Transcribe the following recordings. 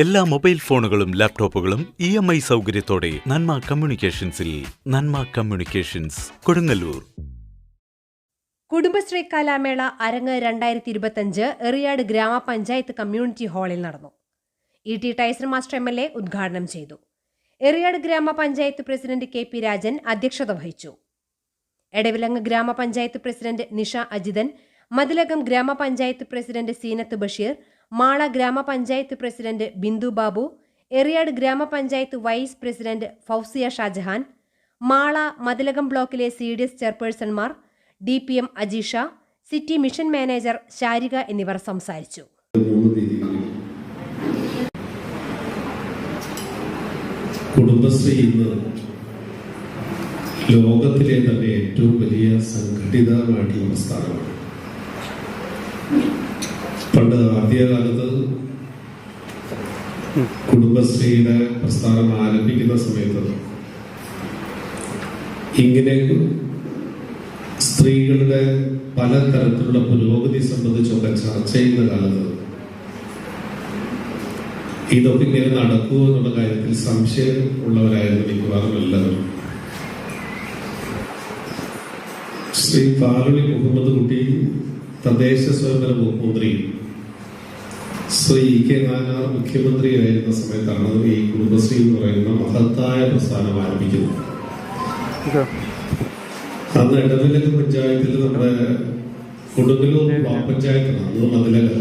എല്ലാ മൊബൈൽ ഫോണുകളും ലാപ്ടോപ്പുകളും ഇ എം ഐ സൗകര്യത്തോടെ നന്മ കമ്മ്യൂണിക്കേഷൻസിൽ നന്മ കമ്മ്യൂണിക്കേഷൻസ് കൊടുങ്ങല്ലൂർ. കുടുംബശ്രീ കലാമേള അരങ്ങ് രണ്ടായിരത്തി ഇരുപത്തഞ്ച് എറിയാട് ഗ്രാമപഞ്ചായത്ത് കമ്മ്യൂണിറ്റി ഹാളിൽ നടന്നു. E T Tyson master M L A ഉദ്ഘാടനം ചെയ്തു. എറിയാട് ഗ്രാമപഞ്ചായത്ത് പ്രസിഡന്റ് കെ പി രാജൻ അധ്യക്ഷത വഹിച്ചു. എടവിലങ്ങ് ഗ്രാമപഞ്ചായത്ത് പ്രസിഡന്റ് നിഷ അജിതൻ മതിലകം ഗ്രാമപഞ്ചായത്ത് പ്രസിഡന്റ് സീനത്ത് ബഷീർ മാള ഗ്രാമപഞ്ചായത്ത് പ്രസിഡന്റ് ബിന്ദു ബാബു എറിയാട് ഗ്രാമപഞ്ചായത്ത് വൈസ് പ്രസിഡന്റ് ഫൗസിയ ഷാജഹാൻ മാള മതിലകം ബ്ലോക്കിലെ C D S ചെയർപേഴ്സൺമാർ D P M Ajeesha city mission manager Sharika എന്നിവർ സംസാരിച്ചു. കുടുംബശ്രീ ഇന്ന് ലോകത്തിലെ തന്നെ ഏറ്റവും വലിയ സംഘടിതമായിട്ടുള്ള പ്രസ്ഥാനമാണ്. പണ്ട് ആദ്യകാലത്ത് കുടുംബശ്രീയുടെ പ്രസ്ഥാനം ആരംഭിക്കുന്ന സമയത്ത് ഇങ്ങനെ സ്ത്രീകളുടെ പലതരത്തിലുള്ള പുരോഗതി സംബന്ധിച്ചൊക്കെ ചർച്ച ചെയ്യുന്ന കാലത്ത് ഇതൊക്കെ ഇങ്ങനെ നടക്കുമോ എന്നുള്ള കാര്യത്തിൽ സംശയം ഉള്ളവരായിരുന്നു മിക്കവാറും എല്ലാവരും. ശ്രീ പാലുളി മുഹമ്മദ് കുട്ടി തദ്ദേശ സ്വയംഭരണ വകുപ്പ് മന്ത്രി ശ്രീ കെ നായനാർ മുഖ്യമന്ത്രിയായിരുന്ന സമയത്താണ് ഈ കുടുംബശ്രീ എന്ന് പറയുന്ന മഹത്തായ പ്രസ്ഥാനം ആരംഭിക്കുന്നത്. അന്ന് ഇടവിലക പഞ്ചായത്തിൽ നമ്മുടെ കൊടുങ്ങല്ലൂർ ബ്ലോക്ക് പഞ്ചായത്താണ്. അന്ന് മതിലകല്ല.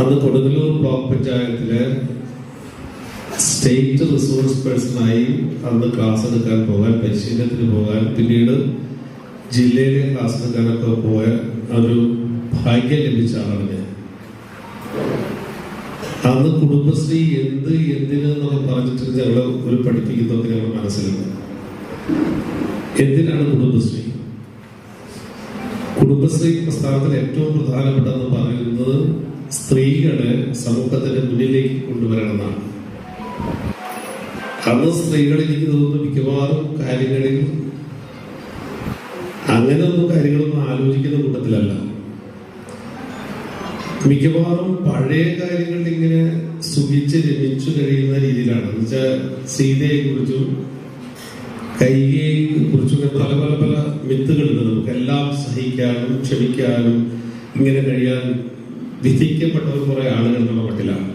അന്ന് കൊടുങ്ങല്ലൂർ ബ്ലോക്ക് പഞ്ചായത്തിലെ സ്റ്റേറ്റ് റിസോഴ്സ് പേഴ്സണായി അന്ന് ക്ലാസ് എടുക്കാൻ പോകാൻ പരിശീലനത്തിന് പോകാൻ പിന്നീട് ജില്ലയിലെ ക്ലാസ് എടുക്കാനൊക്കെ പോയ ഒരു ഭാഗ്യം ലഭിച്ച ആളാണ് അന്ന് കുടുംബശ്രീ എന്ത് എന്തിന് എന്നൊക്കെ പറഞ്ഞിട്ട് ഞങ്ങൾ ഒരു പഠിപ്പിക്കുന്നതൊക്കെ ഞങ്ങൾ മനസ്സിലുണ്ട്. എന്തിനാണ് കുടുംബശ്രീ? കുടുംബശ്രീ പ്രസ്ഥാനത്തിൽ ഏറ്റവും പ്രധാനപ്പെട്ടതെന്ന് പറയുന്നത് സ്ത്രീകളെ സമൂഹത്തിന്റെ മുന്നിലേക്ക് കൊണ്ടുവരണമെന്നാണ്. അന്ന് സ്ത്രീകളിലേക്ക് തോന്നുന്നു മിക്കവാറും കാര്യങ്ങളിൽ അങ്ങനെ ഒന്നും കാര്യങ്ങളൊന്നും ആലോചിക്കുന്ന കൂട്ടത്തിലല്ല. മിക്കവാറും പഴയ കാര്യങ്ങൾ ഇങ്ങനെ സുഖിച്ച് രമിച്ചു കഴിയുന്ന രീതിയിലാണ്. എന്നുവെച്ചാൽ സീതയെ കുറിച്ചും കൈകയെ കുറിച്ചും പല പല പല മിത്തുകളുണ്ട്. നമുക്ക് എല്ലാം സഹിക്കാനും ക്ഷമിക്കാനും ഇങ്ങനെ കഴിയാൻ വിധിക്കപ്പെട്ടവർ കുറെ ആളുകൾ നമ്മുടെ മട്ടിലാണ്